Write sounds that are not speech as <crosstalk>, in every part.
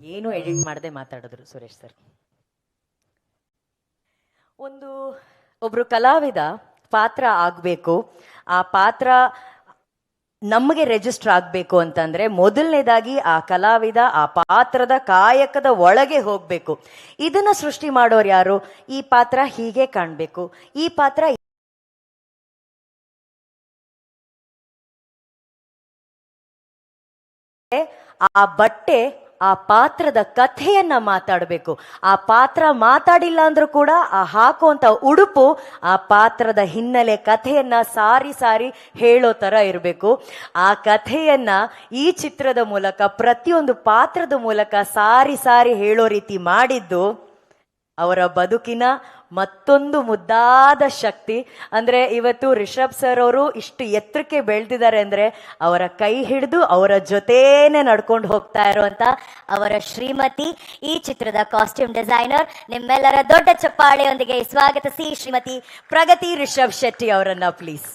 ಏನು ಎಡಿಟ್ ಮಾಡದೆ ಮಾತಾಡಿದ್ರು ಸುರೇಶ್ ಸರ್. ಒಂದು ಒಬ್ರು ಕಲಾವಿದ ಪಾತ್ರ ಆಗಬೇಕು. ಆ ಪಾತ್ರ ನಮಗೆ ರಿಜಿಸ್ಟರ್ ಆಗಬೇಕು ಅಂತಂದ್ರೆ ಮೊದಲನೇದಾಗಿ ಆ ಕಲಾವಿದ ಆ ಪಾತ್ರದ ಕಾಯಕದ ಒಳಗೆ ಹೋಗ್ಬೇಕು. ಇದನ್ನ ಸೃಷ್ಟಿ ಮಾಡೋರು ಯಾರು? ಈ ಪಾತ್ರ ಹೀಗೆ ಕಾಣ್ಬೇಕು. ಈ ಪಾತ್ರ ಆ ಬಟ್ಟೆ ಆ ಪಾತ್ರದ ಕಥೆಯನ್ನ ಮಾತಾಡಬೇಕು. ಆ ಪಾತ್ರ ಮಾತಾಡಿಲ್ಲ ಅಂದ್ರೂ ಕೂಡ ಆ ಹಾಕುವಂತ ಉಡುಪು ಆ ಪಾತ್ರದ ಹಿನ್ನೆಲೆ ಕಥೆಯನ್ನ ಸಾರಿ ಸಾರಿ ಹೇಳೋ ತರ ಇರಬೇಕು. ಆ ಕಥೆಯನ್ನ ಈ ಚಿತ್ರದ ಮೂಲಕ ಪ್ರತಿಯೊಂದು ಪಾತ್ರದ ಮೂಲಕ ಸಾರಿ ಸಾರಿ ಹೇಳೋ ರೀತಿ ಮಾಡಿದ್ದು ಅವರ ಬದುಕಿನ ಮತ್ತೊಂದು ಮುದ್ದಾದ ಶಕ್ತಿ. ಅಂದ್ರೆ ಇವತ್ತು ರಿಷಬ್ ಸರ್ ಅವರು ಇಷ್ಟು ಎತ್ತರಕ್ಕೆ ಬೆಳೆದಿದ್ದಾರೆ ಅಂದರೆ ಅವರ ಕೈ ಹಿಡಿದು ಅವರ ಜೊತೇನೆ ನಡ್ಕೊಂಡು ಹೋಗ್ತಾ ಇರುವಂತ ಅವರ ಶ್ರೀಮತಿ, ಈ ಚಿತ್ರದ ಕಾಸ್ಟ್ಯೂಮ್ ಡಿಸೈನರ್ ನಿಮ್ಮೆಲ್ಲರ ದೊಡ್ಡ ಚಪ್ಪಾಳೆಯೊಂದಿಗೆ ಸ್ವಾಗತಿಸಿ ಶ್ರೀಮತಿ ಪ್ರಗತಿ ರಿಷಬ್ ಶೆಟ್ಟಿ ಅವರನ್ನ ಪ್ಲೀಸ್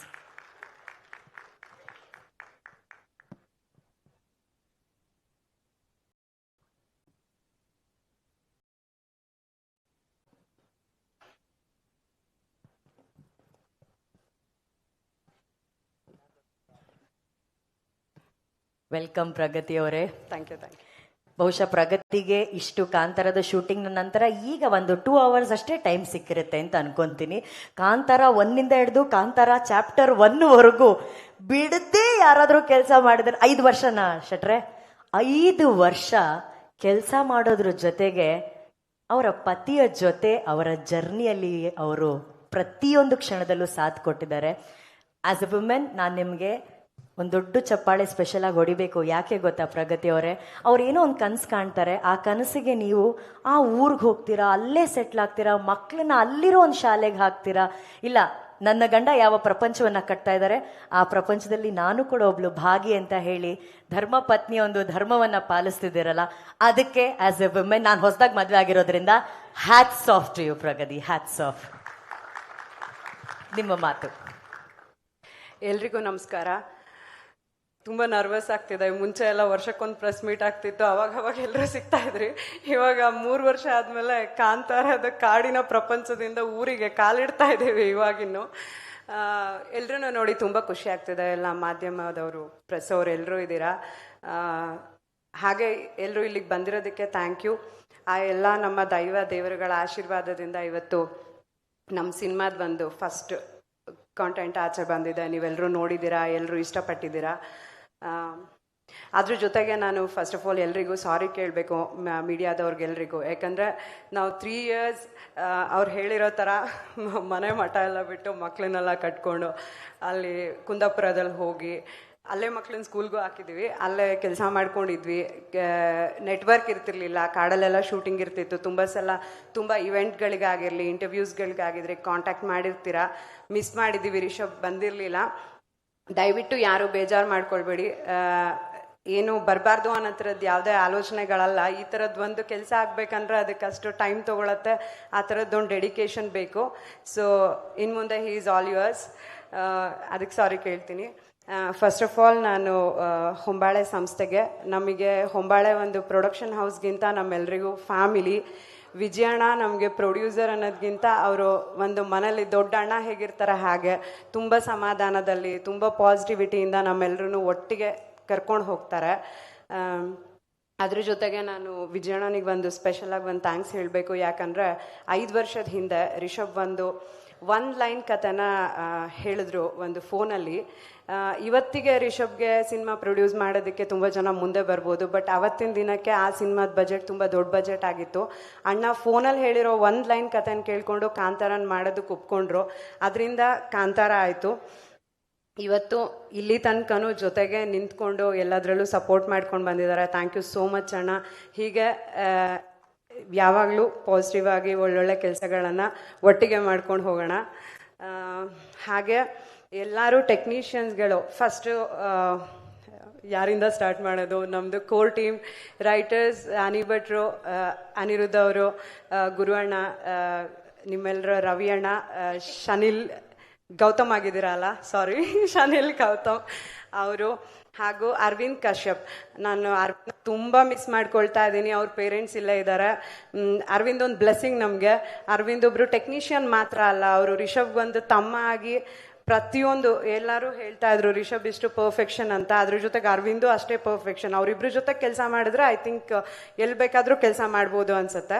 ವೆಲ್ಕಮ್ ಪ್ರಗತಿ ಅವರೇ ಥ್ಯಾಂಕ್ ಯು ಥ್ಯಾಂಕ್ ಯು ಬಹುಶಃ ಪ್ರಗತಿಗೆ ಇಷ್ಟು ಕಾಂತಾರದ ಶೂಟಿಂಗ್ ನಂತರ ಈಗ ಒಂದು ಟೂ ಅವರ್ಸ್ ಅಷ್ಟೇ ಟೈಮ್ ಸಿಕ್ಕಿರುತ್ತೆ ಅಂತ ಅನ್ಕೊಂತೀನಿ. ಕಾಂತಾರ ಒಂದಿಂದ ಹಿಡಿದು ಕಾಂತಾರ ಚಾಪ್ಟರ್ ಒನ್ವರೆಗೂ ಬಿಡದೆ ಯಾರಾದರೂ ಕೆಲಸ ಮಾಡಿದ್ರೆ ಐದು ವರ್ಷನಾ ಶಟ್ರೆ? ಐದು ವರ್ಷ ಕೆಲಸ ಮಾಡೋದ್ರ ಜೊತೆಗೆ ಅವರ ಪತಿಯ ಜೊತೆ ಅವರ ಜರ್ನಿಯಲ್ಲಿ ಅವರು ಪ್ರತಿಯೊಂದು ಕ್ಷಣದಲ್ಲೂ ಸಾಥ್ ಕೊಟ್ಟಿದ್ದಾರೆ. ಆಸ್ ಎ ವುಮೆನ್ ನಾನು ನಿಮಗೆ ಒಂದು ದೊಡ್ಡ ಚಪ್ಪಾಳೆ ಸ್ಪೆಷಲ್ ಆಗಿ ಹೊಡಿಬೇಕು. ಯಾಕೆ ಗೊತ್ತಾ ಪ್ರಗತಿ ಅವರೇ? ಅವ್ರು ಏನೋ ಒಂದು ಕನಸು ಕಾಣ್ತಾರೆ. ಆ ಕನಸಿಗೆ ನೀವು ಆ ಊರಿಗೆ ಹೋಗ್ತೀರಾ, ಅಲ್ಲೇ ಸೆಟ್ಲ್ ಆಗ್ತೀರಾ ಮಕ್ಕಳನ್ನ ಅಲ್ಲಿರೋ ಒಂದು ಶಾಲೆಗೆ ಹಾಕ್ತೀರಾ? ಇಲ್ಲ, ನನ್ನ ಗಂಡ ಯಾವ ಪ್ರಪಂಚವನ್ನು ಕಟ್ತಾ ಇದ್ದಾರೆ ಆ ಪ್ರಪಂಚದಲ್ಲಿ ನಾನು ಕೂಡ ಒಬ್ಳು ಭಾಗಿ ಅಂತ ಹೇಳಿ ಧರ್ಮ ಪತ್ನಿಯ ಒಂದು ಧರ್ಮವನ್ನು ಪಾಲಿಸ್ತಿದ್ದೀರಲ್ಲ, ಅದಕ್ಕೆ ಆಸ್ ಎ ವಿಮೆನ್ ನಾನು ಹೊಸದಾಗಿ ಮದುವೆ ಆಗಿರೋದ್ರಿಂದ hats off to you Pragathi hats off ನಿಮ್ಮ ಮಾತು. ಎಲ್ರಿಗೂ ನಮಸ್ಕಾರ. ತುಂಬ ನರ್ವಸ್ ಆಗ್ತಿದೆ. ಮುಂಚೆ ಎಲ್ಲ ವರ್ಷಕ್ಕೊಂದು ಪ್ರೆಸ್ ಮೀಟ್ ಆಗ್ತಿತ್ತು. ಅವಾಗ ಅವಾಗ ಎಲ್ಲರೂ ಸಿಗ್ತಾ ಇದ್ರಿ. ಇವಾಗ ಮೂರು ವರ್ಷ ಆದಮೇಲೆ ಕಾಂತಾರದ ಕಾಡಿನ ಪ್ರಪಂಚದಿಂದ ಊರಿಗೆ ಕಾಲಿಡ್ತಾ ಇದ್ದೀವಿ ಇವಾಗಿನ್ನು ಎಲ್ಲರೂ ನೋಡಿ ತುಂಬ ಖುಷಿ ಆಗ್ತಿದೆ ಎಲ್ಲ ಮಾಧ್ಯಮದವರು ಪ್ರೆಸ್ ಅವರು ಎಲ್ಲರೂ ಇದ್ದೀರಾ? ಹಾಗೆ ಎಲ್ಲರೂ ಇಲ್ಲಿಗೆ ಬಂದಿರೋದಕ್ಕೆ ಥ್ಯಾಂಕ್ ಯು ಆ ಎಲ್ಲ ನಮ್ಮ ದೈವ ದೇವರುಗಳ ಆಶೀರ್ವಾದದಿಂದ ಇವತ್ತು ನಮ್ಮ ಸಿನಿಮಾದ ಒಂದು ಫಸ್ಟ್ ಕಾಂಟೆಂಟ್ ಆಚೆ ಬಂದಿದೆ. ನೀವೆಲ್ಲರೂ ನೋಡಿದ್ದೀರಾ ಎಲ್ಲರೂ ಇಷ್ಟಪಟ್ಟಿದ್ದೀರಾ? ಅದ್ರ ಜೊತೆಗೆ ನಾನು ಫಸ್ಟ್ ಆಫ್ ಆಲ್ ಎಲ್ರಿಗೂ ಸಾರಿ ಕೇಳಬೇಕು ಮೀಡಿಯಾದವ್ರಿಗೆಲ್ರಿಗೂ. ಯಾಕಂದರೆ ನಾವು ತ್ರೀ ಇಯರ್ಸ್ ಅವ್ರು ಹೇಳಿರೋ ಥರ <laughs> ಮನೆ ಮಠ ಎಲ್ಲ ಬಿಟ್ಟು ಮಕ್ಕಳನ್ನೆಲ್ಲ ಕಟ್ಕೊಂಡು ಅಲ್ಲಿ ಕುಂದಾಪುರದಲ್ಲಿ ಹೋಗಿ, ಅಲ್ಲೇ ಮಕ್ಳನ್ನ ಸ್ಕೂಲ್ಗೂ ಹಾಕಿದ್ವಿ. ಅಲ್ಲೇ ಕೆಲಸ ಮಾಡ್ಕೊಂಡಿದ್ವಿ. ನೆಟ್ವರ್ಕ್ ಇರ್ತಿರ್ಲಿಲ್ಲ, ಕಾಡಲ್ಲೆಲ್ಲ ಶೂಟಿಂಗ್ ಇರ್ತಿತ್ತು. ತುಂಬ ಸಲ ತುಂಬ ಇವೆಂಟ್ಗಳಿಗಾಗಿರಲಿ ಇಂಟರ್ವ್ಯೂಸ್ಗಳಿಗಾಗಿದ್ರೆ ಕಾಂಟ್ಯಾಕ್ಟ್ ಮಾಡಿರ್ತೀರಾ ಮಿಸ್ ಮಾಡಿದ್ದೀವಿ, ರಿಷಬ್ ಬಂದಿರಲಿಲ್ಲ. ದಯವಿಟ್ಟು ಯಾರು ಬೇಜಾರು ಮಾಡ್ಕೊಳ್ಬೇಡಿ. ಏನು ಬರಬಾರ್ದು ಅನ್ನೋ ಥರದ್ದು ಯಾವುದೇ ಆಲೋಚನೆಗಳಲ್ಲ. ಈ ಥರದ್ದು ಒಂದು ಕೆಲಸ ಆಗಬೇಕಂದ್ರೆ ಅದಕ್ಕೆ ಅಷ್ಟು ಟೈಮ್ ತೊಗೊಳತ್ತೆ. ಆ ಥರದ್ದೊಂದು ಡೆಡಿಕೇಶನ್ ಬೇಕು. ಸೊ ಇನ್ನು ಮುಂದೆ ಹೀ ಈಸ್ ಆಲ್ ಯುವರ್ಸ್ ಅದಕ್ಕೆ ಸಾರಿ ಕೇಳ್ತೀನಿ. ಫಸ್ಟ್ ಆಫ್ ಆಲ್ ನಾನು ಹೊಂಬಾಳೆ ಸಂಸ್ಥೆಗೆ, ನಮಗೆ ಹೊಂಬಾಳೆ ಒಂದು ಪ್ರೊಡಕ್ಷನ್ ಹೌಸ್ಗಿಂತ ನಮ್ಮೆಲ್ಲರಿಗೂ ಫ್ಯಾಮಿಲಿ ವಿಜಯಣ್ಣ ನಮಗೆ ಪ್ರೊಡ್ಯೂಸರ್ ಅನ್ನೋದ್ಗಿಂತ ಅವರು ಒಂದು ಮನೇಲಿ ದೊಡ್ಡ ಅಣ್ಣ ಹೇಗಿರ್ತಾರೆ ಹಾಗೆ? ತುಂಬ ಸಮಾಧಾನದಲ್ಲಿ, ತುಂಬ ಪಾಸಿಟಿವಿಟಿಯಿಂದ ನಮ್ಮೆಲ್ಲರೂ ಒಟ್ಟಿಗೆ ಕರ್ಕೊಂಡು ಹೋಗ್ತಾರೆ. ಅದ್ರ ಜೊತೆಗೆ ನಾನು ವಿಜಯಣ್ಣನಿಗೆ ಒಂದು ಸ್ಪೆಷಲಾಗಿ ಒಂದು ಥ್ಯಾಂಕ್ಸ್ ಹೇಳಬೇಕು. ಯಾಕಂದರೆ ಐದು ವರ್ಷದ ಹಿಂದೆ ರಿಷಬ್ ಒಂದು ಒನ್ ಲೈನ್ ಕಥೆನ ಹೇಳಿದ್ರು ಒಂದು ಫೋನಲ್ಲಿ ಇವತ್ತಿಗೆ ರಿಷಬ್ಗೆ ಸಿನಿಮಾ ಪ್ರೊಡ್ಯೂಸ್ ಮಾಡೋದಕ್ಕೆ ತುಂಬ ಜನ ಮುಂದೆ ಬರ್ಬೋದು, ಬಟ್ ಅವತ್ತಿನ ದಿನಕ್ಕೆ ಆ ಸಿನಿಮಾದ ಬಜೆಟ್ ತುಂಬ ದೊಡ್ಡ ಬಜೆಟ್ ಆಗಿತ್ತು. ಅಣ್ಣ ಫೋನಲ್ಲಿ ಹೇಳಿರೋ ಒಂದು ಲೈನ್ ಕಥೆನ ಕೇಳಿಕೊಂಡು ಕಾಂತಾರನ್ ಮಾಡೋದಕ್ಕೆ ಒಪ್ಕೊಂಡ್ರು. ಅದರಿಂದ ಕಾಂತಾರ ಆಯಿತು. ಇವತ್ತು ಇಲ್ಲಿ ತನಕನೂ ಜೊತೆಗೆ ನಿಂತ್ಕೊಂಡು ಎಲ್ಲದರಲ್ಲೂ ಸಪೋರ್ಟ್ ಮಾಡ್ಕೊಂಡು ಬಂದಿದ್ದಾರೆ. ಥ್ಯಾಂಕ್ ಯು ಸೋ ಮಚ್ ಅಣ್ಣ. ಹೀಗೆ ಯಾವಾಗಲೂ ಪಾಸಿಟಿವ್ ಆಗಿ ಒಳ್ಳೊಳ್ಳೆ ಕೆಲಸಗಳನ್ನು ಒಟ್ಟಿಗೆ ಮಾಡ್ಕೊಂಡು ಹೋಗೋಣ. ಹಾಗೆ ಎಲ್ಲರೂ ಟೆಕ್ನಿಷಿಯನ್ಸ್ಗಳು ಫಸ್ಟು ಯಾರಿಂದ ಸ್ಟಾರ್ಟ್ ಮಾಡೋದು? ನಮ್ಮದು ಕೋರ್ ಟೀಮ್ ರೈಟರ್ಸ್ ಅನಿಭಟ್ರು ಅನಿರುದ್ಧ ಅವರು ಗುರುವಣ್ಣ ನಿಮ್ಮೆಲ್ಲರ ರವಿ ಅಣ್ಣ ಶನಿಲ್, ಗೌತಮ್ ಆಗಿದ್ದೀರಲ್ಲ ಸಾರಿ <laughs> ಶನಿಲ್, ಗೌತಮ್ ಅವರು. ಹಾಗೂ ಅರವಿಂದ್ ಕಶ್ಯಪ್. ನಾನು ಅರವಿಂದ್ ತುಂಬ ಮಿಸ್ ಮಾಡ್ಕೊಳ್ತಾ ಇದ್ದೀನಿ. ಅವ್ರ ಪೇರೆಂಟ್ಸ್ ಇಲ್ಲೇ ಇದ್ದಾರೆ. ಅರವಿಂದ್ ಒಂದು ಬ್ಲೆಸ್ಸಿಂಗ್ ನಮಗೆ. ಅರವಿಂದ್ ಒಬ್ಬರು ಟೆಕ್ನಿಷಿಯನ್ ಮಾತ್ರ ಅಲ್ಲ. ಅವರು ರಿಷಬ್ ಒಂದು ತಮ್ಮ ಆಗಿ ಪ್ರತಿಯೊಂದು ಎಲ್ಲರೂ ಹೇಳ್ತಾ ಇದ್ರು, ರಿಷಬ್ ಇಷ್ಟು ಪರ್ಫೆಕ್ಷನ್ ಅಂತ. ಅದ್ರ ಜೊತೆಗೆ ಅರವಿಂದು ಅಷ್ಟೇ ಪರ್ಫೆಕ್ಷನ್. ಅವರಿಬ್ಬರ ಜೊತೆ ಕೆಲಸ ಮಾಡಿದ್ರೆ ಐ ಥಿಂಕ್ ಎಲ್ಲಿ ಬೇಕಾದರೂ ಕೆಲಸ ಮಾಡ್ಬೋದು ಅನ್ಸುತ್ತೆ.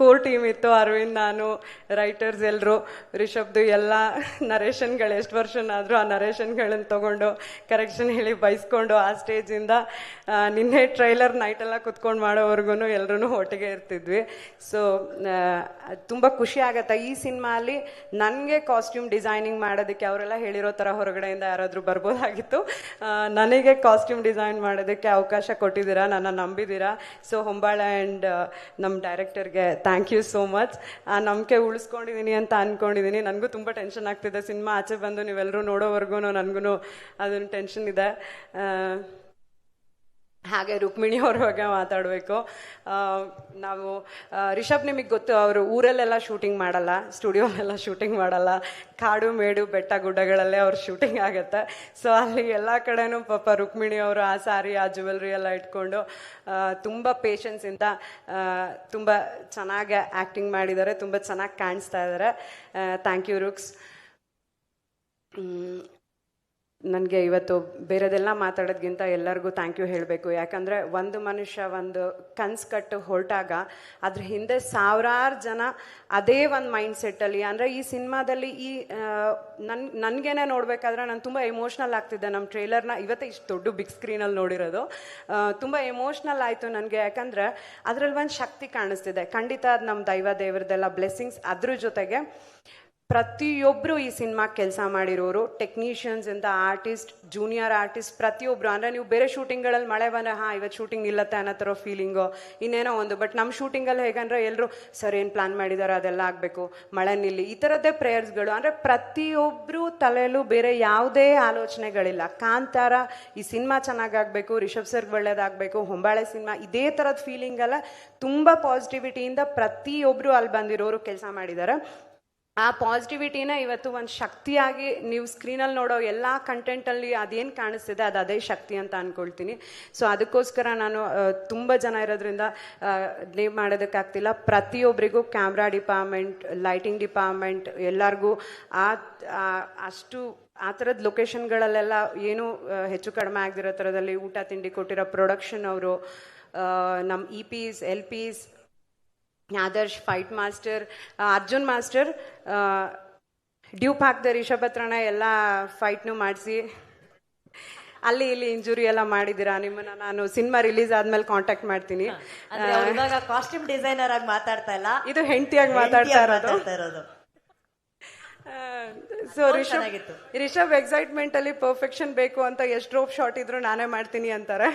ಕೋರ್ ಟೀಮ್ ಇತ್ತು, ಅರವಿಂದ್, ನಾನು, ರೈಟರ್ಸ್ ಎಲ್ಲರೂ ರಿಷಬ್ದು, ಎಲ್ಲ ನರೇಷನ್ಗಳು ಎಷ್ಟು ವರ್ಷನಾದರೂ ಆ ನರೇಷನ್ಗಳನ್ನು ತೊಗೊಂಡು ಕರೆಕ್ಷನ್ ಹೇಳಿ ಬೈಸ್ಕೊಂಡು ಆ ಸ್ಟೇಜಿಂದ ನಿನ್ನೆ ಟ್ರೈಲರ್ ನೈಟೆಲ್ಲ ಕುತ್ಕೊಂಡು ಮಾಡೋವರೆಗೂ ಎಲ್ಲರೂ ಒಟ್ಟಿಗೆ ಇರ್ತಿದ್ವಿ. ಸೊ ತುಂಬ ಖುಷಿ ಆಗತ್ತೆ. ಈ ಸಿನಿಮಾಲಿ ನನಗೆ ಕಾಸ್ಟ್ಯೂಮ್ ಡಿಸೈನಿಂಗ್ ಮಾಡೋದಕ್ಕೆ ಅವರೆಲ್ಲ ಹೇಳಿರೋ ಥರ ಹೊರಗಡೆಯಿಂದ ಯಾರಾದರೂ ಬರ್ಬೋದಾಗಿತ್ತು. ನನಗೆ ಕಾಸ್ಟ್ಯೂಮ್ ಡಿಸೈನ್ ಮಾಡೋದಕ್ಕೆ ಅವಕಾಶ ಕೊಟ್ಟಿದ್ದೀರಾ, ನನ್ನ ನಂಬಿದ್ದೀರಾ? ಸೊ ಹೊಂಬಾಳೆ ಆ್ಯಂಡ್ ನಮ್ಮ ಡೈರೆಕ್ಟರ್ಗೆ ಥ್ಯಾಂಕ್ ಯು ಸೋ ಮಚ್ ನಂಬಿಕೆ ಉಳಿಸ್ಕೊಂಡಿದ್ದೀನಿ ಅಂತ ಅಂದ್ಕೊಂಡಿದ್ದೀನಿ ನನಗೂ ತುಂಬ ಟೆನ್ಷನ್ ಆಗ್ತಿದೆ. ಸಿನಿಮಾ ಆಚೆ ಬಂದು ನೀವೆಲ್ಲರೂ ನೋಡೋವರೆಗೂ ನನಗೂ ಅದೊಂದು ಟೆನ್ಷನ್ ಇದೆ. ಹಾಗೆ ರುಕ್ಮಿಣಿ ಅವ್ರ ಬಗ್ಗೆ ಮಾತಾಡಬೇಕು. ನಾವು ರಿಷಬ್ ನಿಮಗೆ ಗೊತ್ತು, ಅವರು ಊರಲ್ಲೆಲ್ಲ ಶೂಟಿಂಗ್ ಮಾಡಲ್ಲ ಸ್ಟುಡಿಯೋಲೆಲ್ಲ ಶೂಟಿಂಗ್ ಮಾಡಲ್ಲ. ಕಾಡು, ಮೇಡು, ಬೆಟ್ಟ, ಗುಡ್ಡಗಳಲ್ಲೇ ಅವ್ರ ಶೂಟಿಂಗ್ ಆಗುತ್ತೆ. ಸೊ ಅಲ್ಲಿ ಎಲ್ಲ ಕಡೆನೂ ಪಾಪ ರುಕ್ಮಿಣಿ ಅವರು ಆ ಸಾರಿ, ಆ ಜ್ಯುವೆಲ್ರಿ ಎಲ್ಲ ಇಟ್ಕೊಂಡು ತುಂಬ ಪೇಷನ್ಸಿಂದ ತುಂಬ ಚೆನ್ನಾಗಿ ಆ್ಯಕ್ಟಿಂಗ್ ಮಾಡಿದ್ದಾರೆ, ತುಂಬ ಚೆನ್ನಾಗಿ ಕಾಣಿಸ್ತಾ ಇದ್ದಾರೆ. ಥ್ಯಾಂಕ್ ಯು ರುಕ್ಸ್ ನನಗೆ ಇವತ್ತು ಬೇರೆದೆಲ್ಲ ಮಾತಾಡೋದ್ಗಿಂತ ಎಲ್ಲರಿಗೂ ಥ್ಯಾಂಕ್ ಯು ಹೇಳಬೇಕು. ಯಾಕಂದರೆ ಒಂದು ಮನುಷ್ಯ ಒಂದು ಕನ್ಸು ಕಟ್ಟು ಹೊರಟಾಗ ಅದ್ರ ಹಿಂದೆ ಸಾವಿರಾರು ಜನ ಅದೇ ಒಂದು ಮೈಂಡ್ ಸೆಟ್ಟಲ್ಲಿ ಅಂದರೆ ಈ ಸಿನಿಮಾದಲ್ಲಿ ಈ ನನ್, ನನಗೇನೆ ನೋಡಬೇಕಾದ್ರೆ ನಾನು ತುಂಬ ಎಮೋಷ್ನಲ್ ಆಗ್ತಿದ್ದೆ ನಮ್ಮ ಟ್ರೇಲರ್ನ ಇವತ್ತೇ ಇಷ್ಟು ದೊಡ್ಡ ಬಿಗ್ ಸ್ಕ್ರೀನಲ್ಲಿ ನೋಡಿರೋದು. ತುಂಬ ಎಮೋಷ್ನಲ್ ಆಯಿತು ನನಗೆ. ಯಾಕಂದರೆ ಅದರಲ್ಲಿ ಒಂದು ಶಕ್ತಿ ಕಾಣಿಸ್ತಿದೆ. ಖಂಡಿತ ಅದು ನಮ್ಮ ದೈವ ದೇವರದೆಲ್ಲ ಬ್ಲೆಸ್ಸಿಂಗ್ಸ್ ಅದ್ರ ಜೊತೆಗೆ ಪ್ರತಿಯೊಬ್ಬರು ಈ ಸಿನಿಮಾ ಕೆಲಸ ಮಾಡಿರೋರು ಟೆಕ್ನಿಷಿಯನ್ಸ್ ಇಂದ ಆರ್ಟಿಸ್ಟ್ ಜೂನಿಯರ್ ಆರ್ಟಿಸ್ಟ್ ಪ್ರತಿಯೊಬ್ಬರು ಅಂದರೆ ನೀವು ಬೇರೆ ಶೂಟಿಂಗ್ಗಳಲ್ಲಿ ಮಳೆ ಬಂದರೆ, ಹಾಂ, ಇವತ್ತು ಶೂಟಿಂಗ್ ನಿಲ್ಲತ್ತೆ ಅನ್ನೋ ಥರ ಫೀಲಿಂಗು ಇನ್ನೇನೋ ಒಂದು. ಬಟ್ ನಮ್ಮ ಶೂಟಿಂಗಲ್ಲಿ ಹೇಗಂದ್ರೆ ಎಲ್ಲರೂ ಸರ್, ಏನು ಪ್ಲಾನ್ ಮಾಡಿದ್ದಾರೆ ಅದೆಲ್ಲ ಆಗಬೇಕು. ಮಳೆ ನಿಲ್ಲಿ. ಈ ಥರದ್ದೇ ಪ್ರೇಯರ್ಸ್ಗಳು ಅಂದರೆ ಪ್ರತಿಯೊಬ್ಬರು ತಲೆಯಲ್ಲೂ ಬೇರೆ ಯಾವುದೇ ಆಲೋಚನೆಗಳಿಲ್ಲ. ಕಾಂತಾರ, ಈ ಸಿನಿಮಾ ಚೆನ್ನಾಗಾಗಬೇಕು, ರಿಷಬ್ ಸರ್ಗೆ ಒಳ್ಳೇದಾಗಬೇಕು, ಹೊಂಬಾಳೆ ಸಿನಿಮಾ, ಇದೇ ಥರದ ಫೀಲಿಂಗಲ್ಲ ತುಂಬ ಪಾಸಿಟಿವಿಟಿಯಿಂದ ಪ್ರತಿಯೊಬ್ಬರು ಅಲ್ಲಿ ಬಂದಿರೋರು ಕೆಲಸ ಮಾಡಿದ್ದಾರೆ ಆ ಪಾಸಿಟಿವಿಟಿನ ಇವತ್ತು ಒಂದು ಶಕ್ತಿಯಾಗಿ ನೀವು ಸ್ಕ್ರೀನಲ್ಲಿ ನೋಡೋ ಎಲ್ಲ ಕಂಟೆಂಟಲ್ಲಿ ಅದೇನು ಕಾಣಿಸ್ತಿದೆ, ಅದು ಅದೇ ಶಕ್ತಿ ಅಂತ ಅಂದ್ಕೊಳ್ತೀನಿ ಸೊ ಅದಕ್ಕೋಸ್ಕರ ನಾನು ತುಂಬ ಜನ ಇರೋದ್ರಿಂದ ನೇಮ್ ಮಾಡೋದಕ್ಕಾಗ್ತಿಲ್ಲ. ಪ್ರತಿಯೊಬ್ಬರಿಗೂ ಕ್ಯಾಮ್ರಾ ಡಿಪಾರ್ಟ್ಮೆಂಟ್ ಲೈಟಿಂಗ್ ಡಿಪಾರ್ಟ್ಮೆಂಟ್ ಎಲ್ಲರಿಗೂ ಆ- ಅಷ್ಟು, ಆ ಥರದ ಲೊಕೇಶನ್ಗಳಲ್ಲೆಲ್ಲ ಏನು ಹೆಚ್ಚು ಕಡಿಮೆ ಆಗದಿರೋ ಥರದಲ್ಲಿ ಊಟ, ತಿಂಡಿ ಕೊಟ್ಟಿರೋ ಪ್ರೊಡಕ್ಷನ್ ಅವರು ನಮ್ಮ ಇ ಪಿಸ್ ಎಲ್ ಪಿಸ್ Adarsh fight master Arjun master dupe ಹಾಕ್ದೆ ರಿಷಭತ್ರಣ ಹತ್ರನ ಎಲ್ಲ ಫೈಟ್ನು ಮಾಡಿಸಿ. ಅಲ್ಲಿ ಇಲ್ಲಿ ಇಂಜುರಿ ಎಲ್ಲ ಮಾಡಿದ್ದೀರಾ? ನಿಮ್ಮನ್ನ ನಾನು ಸಿನಿಮಾ ರಿಲೀಸ್ ಆದ್ಮೇಲೆ ಕಾಂಟ್ಯಾಕ್ಟ್ ಮಾಡ್ತೀನಿ. ಇವಾಗ ಕಾಸ್ಟ್ಯೂಮ್ ಡಿಸೈನರ್ ಆಗಿ ಮಾತಾಡ್ತಾ ಇಲ್ಲ. ಇದು ಹೆಂಡತಿಯಾಗಿ ಮಾತಾಡ್ತಾ ಇರೋದು. ಮಾತಾಡ್ತಾ ಇರೋದು ಸೊ ರಿಷಬ್ ರಿಷಬ್ ಎಕ್ಸೈಟ್ಮೆಂಟ್ ಅಲ್ಲಿ ಪರ್ಫೆಕ್ಷನ್ ಬೇಕು ಅಂತ ಎಷ್ಟು ರೋಪ್ ಶಾಟ್ ಇದ್ರು ನಾನೇ ಮಾಡ್ತೀನಿ ಅಂತಾರೆ.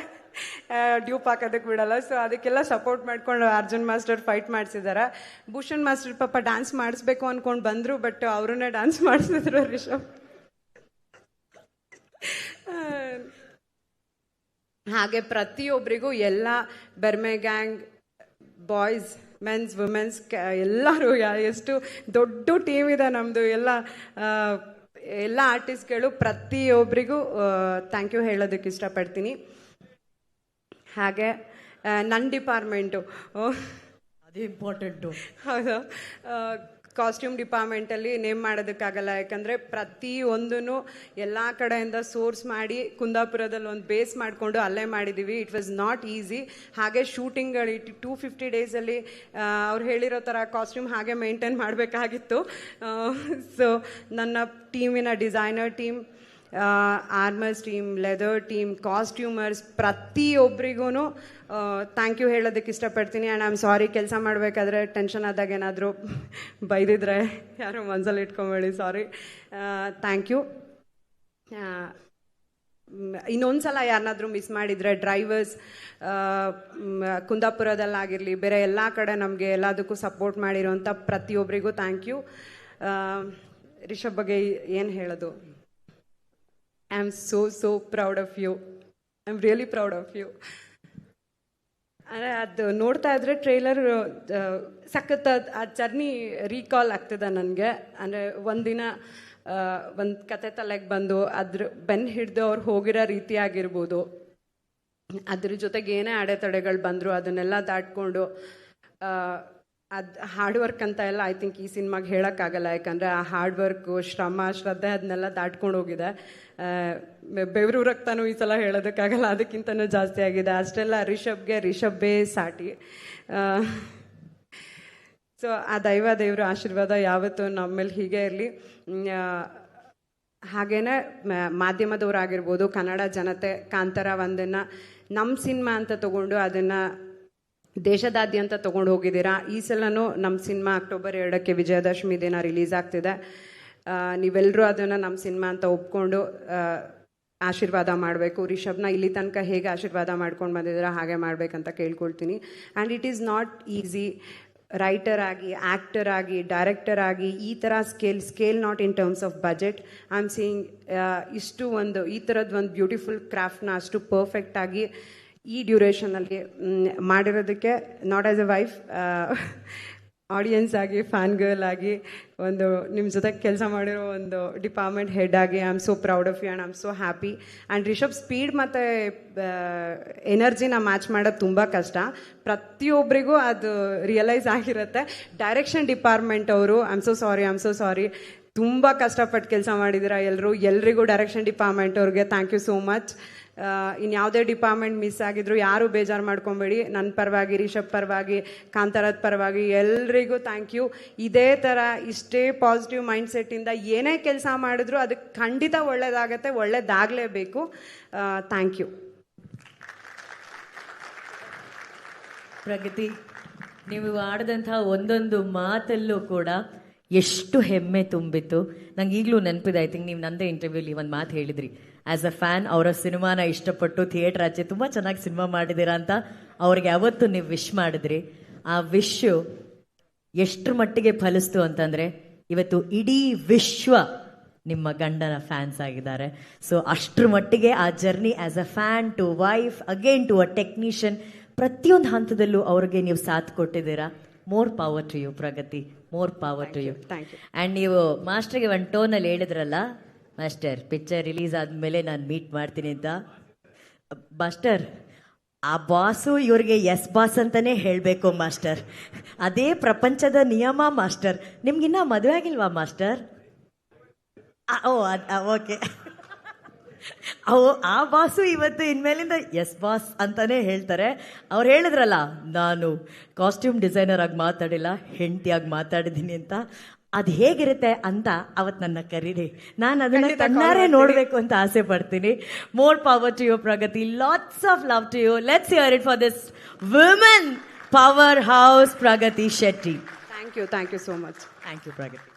ಡ್ಯೂಪ್ ಹಾಕೋದಕ್ಕೆ ಬಿಡಲ್ಲ. ಸೊ ಅದಕ್ಕೆಲ್ಲ ಸಪೋರ್ಟ್ ಮಾಡ್ಕೊಂಡು ಅರ್ಜುನ್ ಮಾಸ್ಟರ್ ಫೈಟ್ ಮಾಡಿಸಿದ್ದಾರೆ ಭೂಷಣ್ ಮಾಸ್ಟರ್ ಪಾಪ ಡ್ಯಾನ್ಸ್ ಮಾಡಿಸ್ಬೇಕು ಅಂದ್ಕೊಂಡು ಬಂದರು ಬಟ್ ಅವ್ರನ್ನೇ ಡ್ಯಾನ್ಸ್ ಮಾಡಿಸಿದ್ರು ರಿಷಬ್. ಹಾಗೆ ಪ್ರತಿಯೊಬ್ಬರಿಗೂ ಎಲ್ಲ Berme gang boys mens womens ಎಲ್ಲರೂ ಎಷ್ಟು ದೊಡ್ಡ ಟೀಮ್ ಇದೆ ನಮ್ಮದು ಎಲ್ಲ ಎಲ್ಲ ಆರ್ಟಿಸ್ಟ್ಗಳು ಪ್ರತಿಯೊಬ್ಬರಿಗೂ ಥ್ಯಾಂಕ್ ಯು ಹೇಳೋದಕ್ಕೆ ಇಷ್ಟಪಡ್ತೀನಿ. ಹಾಗೆ ನನ್ನ ಡಿಪಾರ್ಟ್ಮೆಂಟು. ಅದು ಇಂಪಾರ್ಟೆಂಟು. ಹೌದು. ಕಾಸ್ಟ್ಯೂಮ್ ಡಿಪಾರ್ಟ್ಮೆಂಟಲ್ಲಿ ನೇಮ್ ಮಾಡೋದಕ್ಕಾಗಲ್ಲ ಯಾಕಂದರೆ ಪ್ರತಿಯೊಂದೂ ಎಲ್ಲ ಕಡೆಯಿಂದ ಸೋರ್ಸ್ ಮಾಡಿ ಕುಂದಾಪುರದಲ್ಲಿ ಒಂದು ಬೇಸ್ ಮಾಡಿಕೊಂಡು ಅಲ್ಲೇ ಮಾಡಿದ್ದೀವಿ ಇಟ್ ವಾಸ್ ನಾಟ್ ಈಸಿ ಹಾಗೆ ಶೂಟಿಂಗ್ಗಳು ಇಟ್ಟು ಟೂ ಫಿಫ್ಟಿ ಡೇಸಲ್ಲಿ ಅವ್ರು ಹೇಳಿರೋ ಥರ ಕಾಸ್ಟ್ಯೂಮ್ ಹಾಗೆ ಮೇಂಟೈನ್ ಮಾಡಬೇಕಾಗಿತ್ತು. ಸೊ ನನ್ನ ಟೀಮಿನ designer team armours team, leather team, costumers ಪ್ರತಿಯೊಬ್ಬರಿಗೂ ಥ್ಯಾಂಕ್ ಯು ಹೇಳೋದಕ್ಕೆ ಇಷ್ಟಪಡ್ತೀನಿ. ಆ್ಯಂಡ್ ಆಮ್ ಸಾರಿ ಕೆಲಸ ಮಾಡಬೇಕಾದ್ರೆ ಟೆನ್ಷನ್ ಆದಾಗ ಏನಾದರೂ ಬೈದಿದ್ರೆ ಯಾರು ಮನ್ಸಲ್ಲಿ ಇಟ್ಕೊಂಬೇಡಿ. ಸಾರಿ ಥ್ಯಾಂಕ್ ಯು ಇನ್ನೊಂದ್ಸಲ ಯಾರನ್ನಾದರೂ ಮಿಸ್ ಮಾಡಿದರೆ ಡ್ರೈವರ್ಸ್ ಕುಂದಾಪುರದಲ್ಲಾಗಿರಲಿ, ಬೇರೆ ಎಲ್ಲ ಕಡೆ ನಮಗೆ ಎಲ್ಲದಕ್ಕೂ ಸಪೋರ್ಟ್ ಮಾಡಿರೋಂಥ ಪ್ರತಿಯೊಬ್ಬರಿಗೂ ಥ್ಯಾಂಕ್ ಯು ರಿಷಬ್ ಬಗ್ಗೆ ಏನು ಹೇಳೋದು? I am so so proud of you I am really proud of you ಅಂದರೆ ಅದು ನೋಡ್ತಾ ಇದ್ರೆ ಟ್ರೈಲರ್ ಸಖತ್ ಆ ಜರ್ನಿ ರೀಕಾಲ್ ಆಗ್ತದೆ ನನಗೆ. ಅಂದರೆ ಒಂದಿನ ಒಂದು ಕತೆ ತಲೆಗೆ ಬಂದು ಅದ್ರ ಬೆನ್ನು ಹಿಡಿದು ಅವ್ರು ಹೋಗಿರೋ ರೀತಿ ಆಗಿರ್ಬೋದು. ಅದ್ರ ಜೊತೆಗೆ ಏನೇ ಅಡೆತಡೆಗಳು ಬಂದರು, ಅದನ್ನೆಲ್ಲ ದಾಟ್ಕೊಂಡು ಅದು ಹಾರ್ಡ್ ವರ್ಕ್ ಅಂತ ಎಲ್ಲ ಐ ಥಿಂಕ್ ಈ ಸಿನಿಮಾಗೆ ಹೇಳೋಕ್ಕಾಗಲ್ಲ. ಯಾಕಂದರೆ ಆ ಹಾರ್ಡ್ ವರ್ಕು ಶ್ರಮ, ಶ್ರದ್ಧೆ ಅದನ್ನೆಲ್ಲ ದಾಟ್ಕೊಂಡು ಹೋಗಿದೆ. ಬೆವರು ರಕ್ತನೂ ಈ ಸಲ ಹೇಳೋದಕ್ಕಾಗಲ್ಲ. ಅದಕ್ಕಿಂತನೂ ಜಾಸ್ತಿ ಆಗಿದೆ. ಅಷ್ಟೆಲ್ಲ ರಿಷಬ್ಗೆ ರಿಷಬ್ಬೇ ಸಾಟಿ. ಸೊ ಆ ದೈವ ದೇವರ ಆಶೀರ್ವಾದ ಯಾವತ್ತೂ ನಮ್ಮ ಮೇಲೆ ಹೀಗೆ ಇರಲಿ. ಹಾಗೇನೆ ಮಾಧ್ಯಮದವರಾಗಿರ್ಬೋದು, ಕನ್ನಡ ಜನತೆ, ಕಾಂತಾರ ಒಂದನ್ನು ನಮ್ಮ ಸಿನಿಮಾ ಅಂತ ತಗೊಂಡು ಅದನ್ನು ದೇಶದಾದ್ಯಂತ ತೊಗೊಂಡು ಹೋಗಿದ್ದೀರಾ? ಈ ಸಲನೂ ನಮ್ಮ ಸಿನಿಮಾ ಅಕ್ಟೋಬರ್ ಎರಡಕ್ಕೆ ವಿಜಯದಶಮಿ ದಿನ ರಿಲೀಸ್ ಆಗ್ತಿದೆ. ನೀವೆಲ್ಲರೂ ಅದನ್ನು ನಮ್ಮ ಸಿನಿಮಾ ಅಂತ ಒಪ್ಕೊಂಡು ಆಶೀರ್ವಾದ ಮಾಡಬೇಕು. ರಿಷಬ್ನ ಇಲ್ಲಿ ತನಕ ಹೇಗೆ ಆಶೀರ್ವಾದ ಮಾಡ್ಕೊಂಡು ಬಂದಿದ್ದೀರಾ, ಹಾಗೆ ಮಾಡಬೇಕಂತ ಕೇಳ್ಕೊಳ್ತೀನಿ. And it is not easy writer ಆಗಿ ಆ್ಯಕ್ಟರ್ ಆಗಿ ಡೈರೆಕ್ಟರ್ ಆಗಿ, ಈ ಥರ scale scale not in terms of budget I am seeing ಇಷ್ಟು ಒಂದು, ಈ ಥರದ್ದು ಒಂದು ಬ್ಯೂಟಿಫುಲ್ ಕ್ರಾಫ್ಟ್ನ ಅಷ್ಟು ಪರ್ಫೆಕ್ಟಾಗಿ ಈ ಡ್ಯೂರೇಷನಲ್ಲಿ ಮಾಡಿರೋದಕ್ಕೆ not as a wife audience ಆಗಿ ಫ್ಯಾನ್ ಗರ್ಲ್ ಆಗಿ, ಒಂದು ನಿಮ್ಮ ಜೊತೆ ಕೆಲಸ ಮಾಡಿರೋ ಒಂದು ಡಿಪಾರ್ಟ್ಮೆಂಟ್ ಹೆಡ್ ಆಗಿ I am so proud of you and I am so happy and Rishab speed ಮತ್ತು ಎನರ್ಜಿನ ಮ್ಯಾಚ್ ಮಾಡೋದು ತುಂಬ ಕಷ್ಟ. ಪ್ರತಿಯೊಬ್ಬರಿಗೂ ಅದು ರಿಯಲೈಸ್ ಆಗಿರುತ್ತೆ. ಡೈರೆಕ್ಷನ್ ಡಿಪಾರ್ಟ್ಮೆಂಟ್ ಅವರು I am so sorry I am so sorry ತುಂಬ ಕಷ್ಟಪಟ್ಟು ಕೆಲಸ ಮಾಡಿದಿರ ಎಲ್ಲರೂ ಎಲ್ರಿಗೂ ಡೈರೆಕ್ಷನ್ ಡಿಪಾರ್ಟ್ಮೆಂಟ್ ಅವ್ರಿಗೆ ಥ್ಯಾಂಕ್ ಯು ಸೋ ಮಚ್ ಇನ್ನು ಯಾವುದೇ ಡಿಪಾರ್ಟ್ಮೆಂಟ್ ಮಿಸ್ ಆಗಿದ್ರು ಯಾರು ಬೇಜಾರು ಮಾಡ್ಕೊಬೇಡಿ. ನನ್ನ ಪರವಾಗಿ, ರಿಷಬ್ ಪರವಾಗಿ, ಕಾಂತಾರದ ಪರವಾಗಿ ಎಲ್ರಿಗೂ ಥ್ಯಾಂಕ್ ಯು ಇದೇ ಥರ ಇಷ್ಟೇ ಪಾಸಿಟಿವ್ ಮೈಂಡ್ಸೆಟ್ಟಿಂದ ಏನೇ ಕೆಲಸ ಮಾಡಿದ್ರು ಅದಕ್ಕೆ ಖಂಡಿತ ಒಳ್ಳೇದಾಗತ್ತೆ, ಒಳ್ಳೇದಾಗಲೇಬೇಕು. ಥ್ಯಾಂಕ್ ಯು ಪ್ರಗತಿ, ನೀವು ಆಡಿದಂತಹ ಒಂದೊಂದು ಮಾತಲ್ಲೂ ಕೂಡ ಎಷ್ಟು ಹೆಮ್ಮೆ ತುಂಬಿತ್ತು. ನಂಗೆ ಈಗಲೂ ನೆನಪಿದೆ ಐ ಥಿಂಕ್ ನೀವು ನಂದೇ ಇಂಟರ್ವ್ಯೂಲಿ ಒಂದು ಮಾತು ಹೇಳಿದ್ರಿ. ಆ್ಯಸ್ ಅ ಫ್ಯಾನ್ ಅವರ ಸಿನಿಮಾನ ಇಷ್ಟಪಟ್ಟು ಥಿಯೇಟರ್ ಆಚೆ ತುಂಬ ಚೆನ್ನಾಗಿ ಸಿನಿಮಾ ಮಾಡಿದ್ದೀರಾ ಅಂತ ಅವ್ರಿಗೆ ಯಾವತ್ತು ನೀವು ವಿಶ್ ಮಾಡಿದ್ರಿ. ಆ ವಿಶ್ ಎಷ್ಟ್ರ ಮಟ್ಟಿಗೆ ಫಲಿಸ್ತು ಅಂತಂದ್ರೆ, ಇವತ್ತು ಇಡೀ ವಿಶ್ವ ನಿಮ್ಮ ಗಂಡನ ಫ್ಯಾನ್ಸ್ ಆಗಿದ್ದಾರೆ. ಸೊ ಅಷ್ಟರ ಮಟ್ಟಿಗೆ ಆ journey as a fan to wife again to a technician ಪ್ರತಿಯೊಂದು ಹಂತದಲ್ಲೂ ಅವ್ರಿಗೆ ನೀವು ಸಾಥ್ ಕೊಟ್ಟಿದ್ದೀರಾ. More power to you Pragathi more power to you and. And ನೀವು ಮಾಸ್ಟರ್ಗೆ ಒಂದು ಟೋನಲ್ಲಿ ಹೇಳಿದ್ರಲ್ಲ ಮಾಸ್ಟರ್ ಪಿಕ್ಚರ್ ರಿಲೀಸ್ ಆದಮೇಲೆ ನಾನು ಮೀಟ್ ಮಾಡ್ತೀನಿ ಅಂತ. ಮಾಸ್ಟರ್ ಆ ಬಾಸು ಇವ್ರಿಗೆ ಎಸ್ ಬಾಸ್ ಅಂತಾನೆ ಹೇಳಬೇಕು ಮಾಸ್ಟರ್ ಅದೇ ಪ್ರಪಂಚದ ನಿಯಮ ಮಾಸ್ಟರ್ ನಿಮ್ಗಿನ್ನ ಮದುವೆ ಆಗಿಲ್ವಾ ಮಾಸ್ಟರ್ ಓ ಓಕೆ ಅವು ಆ ಬಾಸು ಇವತ್ತು ಇನ್ಮೇಲಿಂದ ಎಸ್ ಬಾಸ್ ಅಂತಾನೆ ಹೇಳ್ತಾರೆ. ಅವ್ರು ಹೇಳಿದ್ರಲ್ಲ ನಾನು ಕಾಸ್ಟ್ಯೂಮ್ ಡಿಸೈನರ್ ಆಗಿ ಮಾತಾಡಿಲ್ಲ ಹೆಂಡತಿಯಾಗಿ ಮಾತಾಡಿದ್ದೀನಿ ಅಂತ. ಅದು ಹೇಗಿರುತ್ತೆ ಅಂತ ಅವತ್ತು ನನ್ನ ಕರೀರಿ. ನಾನು ಅದನ್ನು ಕಣ್ಣಾರೆ ನೋಡಬೇಕು ಅಂತ ಆಸೆ ಪಡ್ತೀನಿ. More power to you Pragathi. Lots of love to you let's hear it for this women powerhouse Pragathi Shetty. Thank you thank you so much thank you Pragathi.